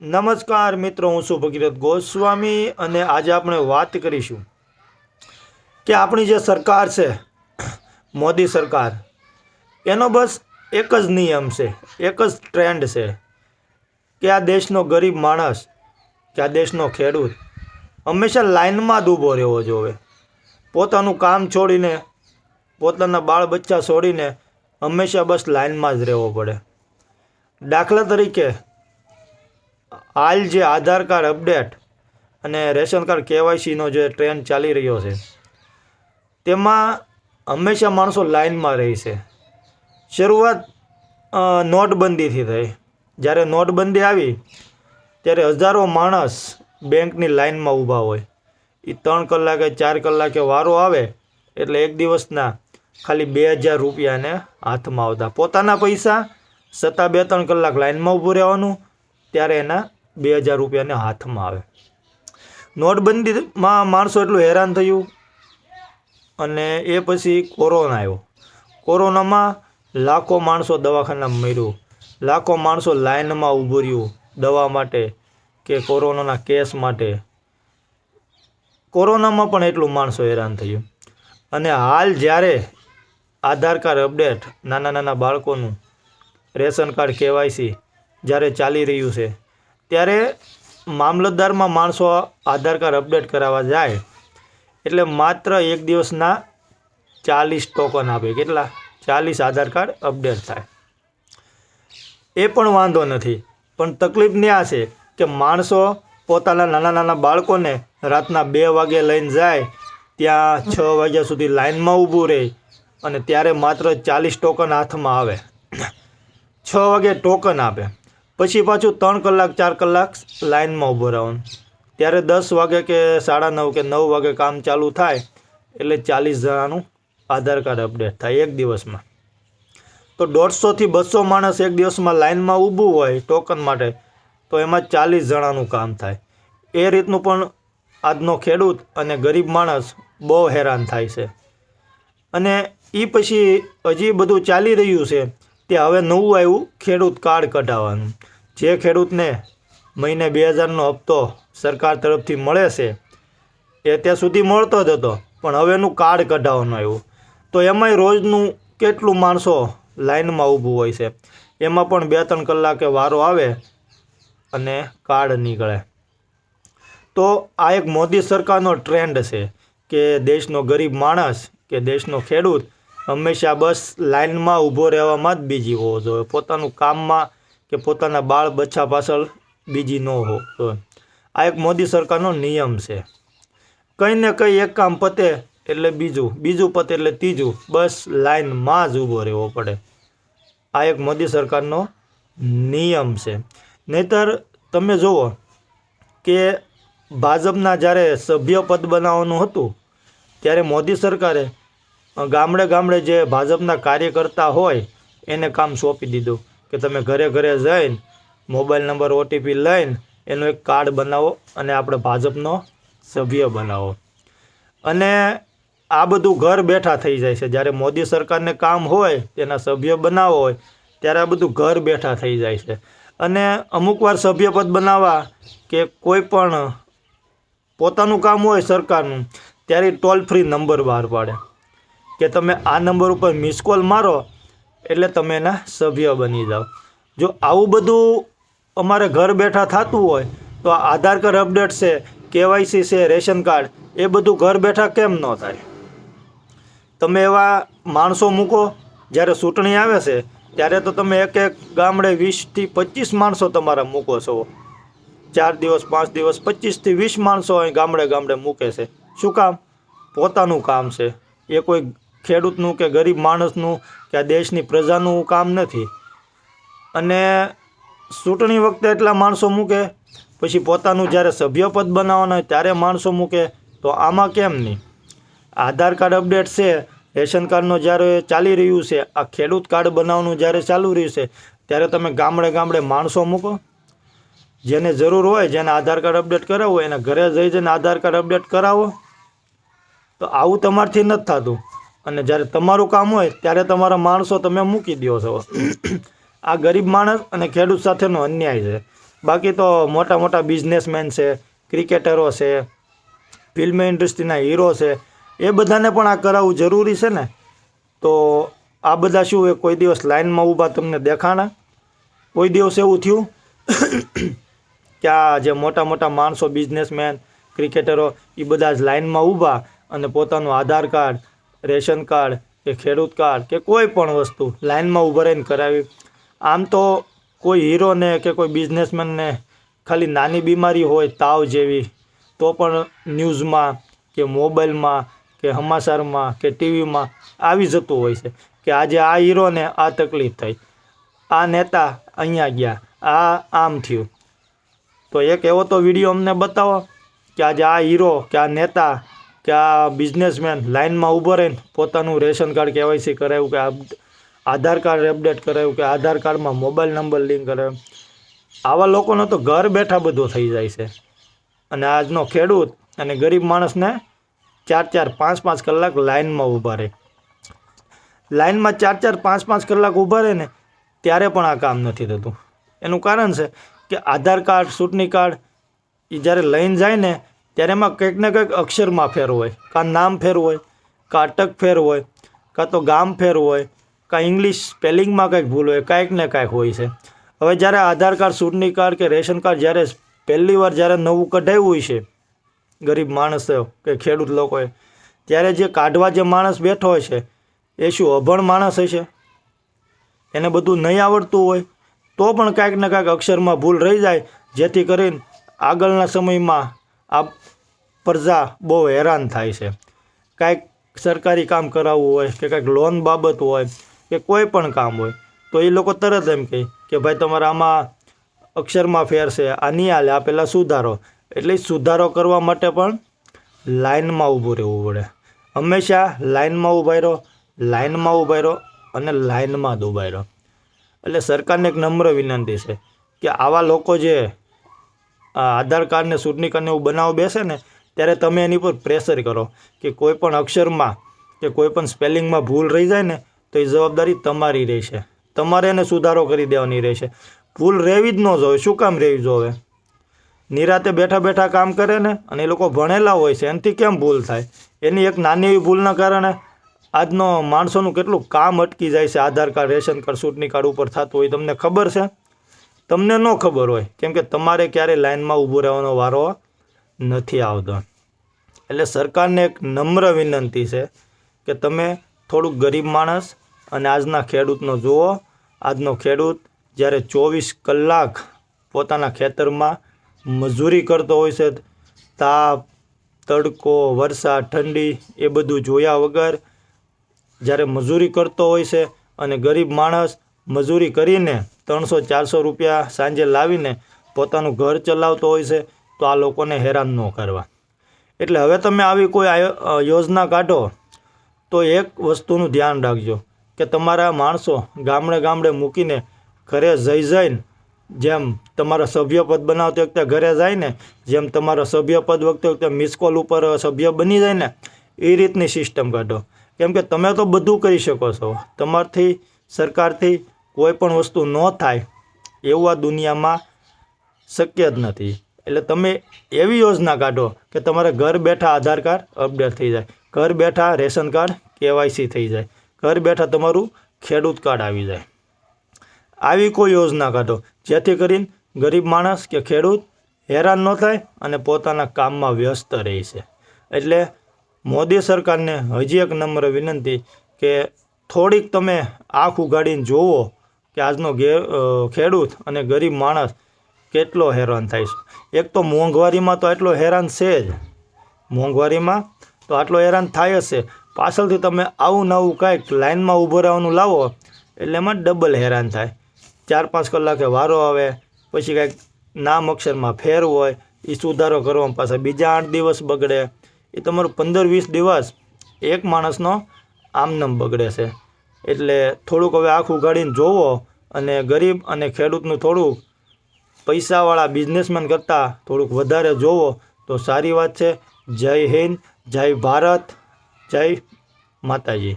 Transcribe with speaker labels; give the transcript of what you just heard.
Speaker 1: નમસ્કાર મિત્રો, હું છું ભગીરથ ગોસ્વામી અને આજે આપણે વાત કરીશું કે આપણી જે સરકાર છે, મોદી સરકાર, એનો બસ એક જ નિયમ છે, એક જ ટ્રેન્ડ છે કે આ દેશનો ગરીબ માણસ, કે આ દેશનો ખેડૂત હંમેશા લાઇનમાં જ ઊભો રહેવો જોવે પોતાનું કામ છોડીને, પોતાના બાળ બચ્ચા છોડીને હંમેશા બસ લાઇનમાં જ રહેવો પડે. દાખલા તરીકે હાલ જે આધાર કાર્ડ અપડેટ અને રેશન કાર્ડ કેવાયસીનો જે ટ્રેન્ડ ચાલી રહ્યો છે, તેમાં હંમેશા માણસો લાઇનમાં રહે છે. શરૂઆત નોટબંધીથી થઈ. જ્યારે નોટબંધી આવી, ત્યારે હજારો માણસ બેંકની લાઇનમાં ઊભા હોય. એ ત્રણ કલાકે, ચાર કલાકે વારો આવે, એટલે એક દિવસના ખાલી બે હજાર રૂપિયાને હાથમાં આવતા. પોતાના પૈસા છતાં બે ત્રણ કલાક લાઇનમાં ઊભું રહેવાનું ત્યારે એના બે હજાર રૂપિયાને હાથમાં આવે. નોટબંધીમાં માણસો એટલું હેરાન થયું અને એ પછી કોરોના આવ્યો. કોરોનામાં લાખો માણસો દવાખાનામાં મર્યું. લાખો માણસો લાઇનમાં ઊભું રહ્યું દવા માટે કે કોરોનાના કેસ માટે. કોરોનામાં પણ એટલું માણસો હેરાન થયું. અને હાલ જ્યારે આધાર કાર્ડ અપડેટ નાના નાના બાળકોનું રેશન કાર્ડ કેવાયસી જ્યારે ચાલી રહ્યું છે, ત્યારે મામલતદારમાં માણસો આધાર કાર્ડ અપડેટ કરાવવા જાય, એટલે માત્ર એક દિવસના ચાલીસ ટોકન આપે. કેટલા? ચાલીસ આધાર કાર્ડ અપડેટ થાય. એ પણ વાંધો નથી. પણ તકલીફ આ છે કે માણસો પોતાના નાના નાના બાળકોને રાતના બે વાગે લઈને જાય, ત્યાં છ વાગ્યા સુધી લાઇનમાં ઊભું રહે અને ત્યારે માત્ર ચાલીસ ટોકન હાથમાં આવે. છ વાગે ટોકન આપે. પછી પાછું ત્રણ કલાક, ચાર કલાક લાઇનમાં ઊભો રહેવાનું. ત્યારે દસ વાગે કે સાડા નવ કે નવ વાગે કામ ચાલુ થાય, એટલે ચાલીસ જણાનું આધાર કાર્ડ અપડેટ થાય એક દિવસમાં. તો દોઢસોથી બસો માણસ એક દિવસમાં લાઇનમાં ઊભું હોય ટોકન માટે, તો એમાં ચાલીસ જણાનું કામ થાય. એ રીતનું પણ આજનો ખેડૂત અને ગરીબ માણસ બહુ હેરાન થાય છે. અને એ પછી હજી બધું ચાલી રહ્યું છે તે હવે નવું આવ્યું ખેડૂત કાર્ડ કઢાવવાનું. જે ખેડૂતને મહિને બે હજારનો હપ્તો સરકાર તરફથી મળે છે, એ ત્યાં સુધી મળતો જ હતો, પણ હવે એનું કાર્ડ કઢાવવાનું આવ્યું. તો એમાંય રોજનું કેટલું માણસો લાઇનમાં ઊભું હોય છે? એમાં પણ બે ત્રણ કલાકે વારો આવે અને કાર્ડ નીકળે. તો આ એક મોદી સરકારનો ટ્રેન્ડ છે કે દેશનો ગરીબ માણસ કે દેશનો ખેડૂત હંમેશા બસ લાઇનમાં ઊભો રહેવામાં જ બીજી હોવો જોઈએ. પોતાનું કામમાં કે પોતાના બાળ બચ્ચા પાછળ બીજી ન હોવો જોઈએ આ એક મોદી સરકારનો નિયમ છે. કંઈ ને કંઈ એક કામ પતે એટલે બીજું બીજું પતે એટલે ત્રીજું, બસ લાઇનમાં જ ઊભો રહેવો પડે. આ એક મોદી સરકારનો નિયમ છે. નહીતર તમે જુઓ કે ભાજપના જ્યારે સભ્ય પદ બનાવવાનું હતું, ત્યારે મોદી સરકારે ગામડે ગામડે જે ભાજપના કાર્યકર્તા હોય, એને કામ સોંપી દીધું કે તમે ઘરે ઘરે જઈને મોબાઈલ નંબર ઓટીપી લઈને એનો એક કાર્ડ બનાવો અને આપણે ભાજપનો સભ્ય બનાવો. અને આ બધું ઘર બેઠા થઈ જાય છે. જ્યારે મોદી સરકારને કામ હોય, તેના સભ્ય બનાવો હોય, ત્યારે આ બધું ઘર બેઠા થઈ જાય છે. અને અમુકવાર સભ્યપદ બનાવવા કે કોઈ પણ પોતાનું કામ હોય સરકારનું, ત્યારે ટોલ ફ્રી નંબર બહાર પાડે. કે તમે આ નંબર ઉપર મિસ કોલ મારો, એટલે તમે એના સભ્ય બની જાઓ. જો આવું બધું અમારે ઘર બેઠા થતું હોય, તો આધાર કાર્ડ અપડેટ છે, કેવાયસી છે, રેશન કાર્ડ, એ બધું ઘર બેઠા કેમ ન થાય? તમે એવા માણસો મૂકો, જ્યારે ચૂંટણી આવે છે, ત્યારે તો તમે એક એક ગામડે વીસથી પચીસ માણસો તમારા મૂકો છો. ચાર દિવસ, પાંચ દિવસ, પચીસથી વીસ માણસો અહીં ગામડે ગામડે મૂકે છે. શું કામ? પોતાનું કામ છે. એ કોઈ ખેડૂતનું કે ગરીબ માણસનું કે આ દેશની પ્રજાનું કામ નથી. અને ચૂંટણી વખતે એટલા માણસો મૂકે, પછી પોતાનું જ્યારે સભ્યપદ બનાવવાના હોય ત્યારે માણસો મૂકે, તો આમાં કેમ નહીં? આધાર કાર્ડ અપડેટ છે, રેશન કાર્ડનો જ્યારે ચાલી રહ્યું છે, આ ખેડૂત કાર્ડ બનાવવાનું જ્યારે ચાલુ રહ્યું છે, ત્યારે તમે ગામડે ગામડે માણસો મૂકો. જેને જરૂર હોય, જેને આધાર કાર્ડ અપડેટ કરાવવું હોય, એના ઘરે જઈ જઈને આધાર કાર્ડ અપડેટ કરાવો. તો આવું તમારથી નથી થતું. અને જ્યારે તમારું કામ હોય ત્યારે તમારા માણસો તમે મૂકી દો છો. આ ગરીબ માણસ અને ખેડૂત સાથેનો અન્યાય છે. બાકી તો મોટા મોટા બિઝનેસમેન છે, ક્રિકેટરો છે, ફિલ્મ ઇન્ડસ્ટ્રીના હીરો છે, એ બધાને પણ આ કરાવવું જરૂરી છે ને? તો આ બધા શું એ કોઈ દિવસ લાઇનમાં ઊભા તમને દેખાણા? કોઈ દિવસ એવું થયું કે આ જે મોટા મોટા માણસો, બિઝનેસમેન, ક્રિકેટરો, એ બધા જ લાઇનમાં ઊભા અને પોતાનું આધાર કાર્ડ રેશન કાર્ડ કે ખેડૂત કાર્ડ કે કોઈ પણ વસ્તુ લાઇનમાં ઊભા રહીને કરાવી. આમ તો કોઈ હીરોને કે કોઈ બિઝનેસમેનને ખાલી નાની બીમારી હોય તાવ જેવી, તો પણ ન્યૂઝમાં કે મોબાઈલમાં કે સમાચારમાં કે ટીવીમાં આવી જતું હોય છે કે આજે આ હીરોને આ તકલીફ થઈ. આ નેતા અહીંયા ગયા, આ આમ થયું. તો એક એવો તો વીડિયો અમને બતાવો કે આજે આ હીરો કે આ નેતા કે આ બિઝનેસમેન લાઇનમાં ઊભો રહીને પોતાનું રેશન કાર્ડ કેવાયસી કરાવ્યું કે આધાર કાર્ડ અપડેટ કરાવ્યું કે આધાર કાર્ડમાં મોબાઈલ નંબર લિંક કરાવ્યો. આવા લોકોનો તો ઘર બેઠા બધું થઈ જાય છે. અને આજનો ખેડૂત અને ગરીબ માણસને ચાર ચાર પાંચ પાંચ કલાક લાઇનમાં ઊભા રહે. લાઇનમાં ચાર ચાર પાંચ પાંચ કલાક ઊભા રહે ને ત્યારે પણ આ કામ નથી થતું. એનું કારણ છે કે આધાર કાર્ડ, ચૂંટણી કાર્ડ એ જ્યારે લઈને જાય ને ત્યારે એમાં કંઈક ને કંઈક અક્ષરમાં ફેર હોય. કાં નામ ફેર હોય, કાં અટક ફેર હોય, કાં તો ગામ ફેર હોય, કાં ઇંગ્લિશ સ્પેલિંગમાં કંઈક ભૂલ હોય, કાંઈક ને કાંઈક હોય છે. હવે જ્યારે આધાર કાર્ડ ચૂંટણી કાર્ડ કે રેશન કાર્ડ જ્યારે પહેલી વાર જ્યારે નવું કઢાવ્યું હોય છે, ગરીબ માણસ કે ખેડૂત લોકોએ ત્યારે જે કાઢવા જે માણસ બેઠો હોય છે, એ શું અભણ માણસ હશે એને બધું નહીં આવડતું હોય, તો પણ કાંઈક ને કાંઈક અક્ષરમાં ભૂલ રહી જાય, જેથી કરીને આગળના સમયમાં આ પ્રજા બહુ હેરાન થાય છે. કાંઈક સરકારી કામ કરાવવું હોય કે કાંઈક લોન બાબત હોય કે કોઈ પણ કામ હોય, તો એ લોકો તરત એમ કહે કે ભાઈ, તમારે આમાં અક્ષરમાં ફેર છે, આ નહીં હાલે, આ પહેલાં સુધારો. એટલે સુધારો કરવા માટે પણ લાઇનમાં ઊભું રહેવું પડે. હંમેશા લાઇનમાં ઊભા રહો લાઇનમાં ઊભા રહો અને લાઇનમાં જ ઊભા રહો. એટલે સરકારને એક નમ્ર વિનંતી છે કે આવા લોકો જે આધાર કાર્ડને ચૂંટણી કાર્ડને એવું બનાવ બેસે ને ત્યારે તમે એની પર પ્રેશર કરો કે કોઈ પણ અક્ષરમાં કે કોઈ પણ સ્પેલિંગમાં ભૂલ રહી જાય ને, તો એ જવાબદારી તમારી રહેશે. તમારે એને સુધારો કરી દેવાની રહેશે. ભૂલ રહેવી જ ન જોવે શું કામ રહેવી જોવે નિરાતે બેઠા બેઠા કામ કરે ને, અને એ લોકો ભણેલા હોય છે, એનાથી કેમ ભૂલ થાય? એની એક નાની એવી ભૂલના કારણે આજનો માણસોનું કેટલું કામ અટકી જાય છે. આધાર કાર્ડ, રેશન કાર્ડ, ચૂંટણી કાર્ડ ઉપર થતું હોય, તમને ખબર છે? તમને ન ખબર હોય. કેમ કે તમારે ક્યારે લાઇનમાં ઊભું રહેવાનો વારો નથી આવતો. એટલે સરકારને એક નમ્ર વિનંતી છે કે તમે થોડુંક ગરીબ માણસ અને આજના ખેડૂતનો જુઓ. આજનો ખેડૂત જ્યારે ચોવીસ કલાક પોતાના ખેતરમાં મજૂરી કરતો હોય છે, તાપ, તડકો, વરસાદ, ઠંડી, એ બધું જોયા વગર જ્યારે મજૂરી કરતો હોય છે અને ગરીબ માણસ મજૂરી કરીને ત્રણસો ચારસો રૂપિયા સાંજે લાવીને પોતાનું ઘર ચલાવતો હોય છે તો આ લોકોને હેરાન ન કરવા. એટલે હવે તમે આવી કોઈ યોજના કાઢો, તો એક વસ્તુનું ધ્યાન રાખજો, કે તમારા માણસો ગામડે ગામડે મૂકીને ઘરે જઈ જઈને જેમ તમારા સભ્યપદ બનાવતી વખતે ઘરે જાય ને જેમ તમારા સભ્યપદ વખતે વખતે મિસ કોલ ઉપર સભ્ય બની જાય ને એ રીતની સિસ્ટમ કાઢો. કેમ કે તમે તો બધું કરી શકો છો. તમારથી, સરકારથી કોઈ પણ વસ્તુ ન થાય, એવું આ દુનિયામાં શક્ય જ નથી. એટલે તમે એવી યોજના કાઢો કે તમારે ઘર બેઠા આધાર કાર્ડ અપડેટ થઈ જાય. ઘર બેઠા રેશન કાર્ડ કેવાયસી થઈ જાય. ઘર બેઠા તમારું ખેડૂત કાર્ડ આવી જાય. આવી કોઈ યોજના કાઢો જેથી કરીને ગરીબ માણસ કે ખેડૂત હેરાન ન થાય અને પોતાના કામમાં વ્યસ્ત રહે છે એટલે મોદી સરકારને હજી એક નમ્ર વિનંતી કે થોડીક તમે આંખ ઉગાડીને જોવો કે આજનો ખેડૂત અને ગરીબ માણસ કેટલો હેરાન થાય છે? એક તો મોંઘવારીમાં તો એટલો હેરાન છે જ. મોંઘવારીમાં તો આટલો હેરાન થાય છે પાછળથી તમે આવું નવું કાંઈક લાઇનમાં ઊભો રહેવાનું લાવો, એટલે એમાં ડબલ હેરાન થાય. ચાર પાંચ કલાકે વારો આવે, પછી કાંઈક નામ અક્ષરમાં ફેર હોય એ સુધારો કરવામાં પાછા બીજા આઠ દિવસ બગડે. એ તમારું પંદર વીસ દિવસ એક માણસનો આમનામ બગડે છે. એટલે થોડુંક હવે આંખ ઉગાડીને જોવો અને ગરીબ અને ખેડૂતનું થોડુંક પૈસાવાળા બિઝનેસમેન કરતાં થોડુંક વધારે જોવો તો સારી વાત છે. જય હિન્દ, જય ભારત, જય માતાજી.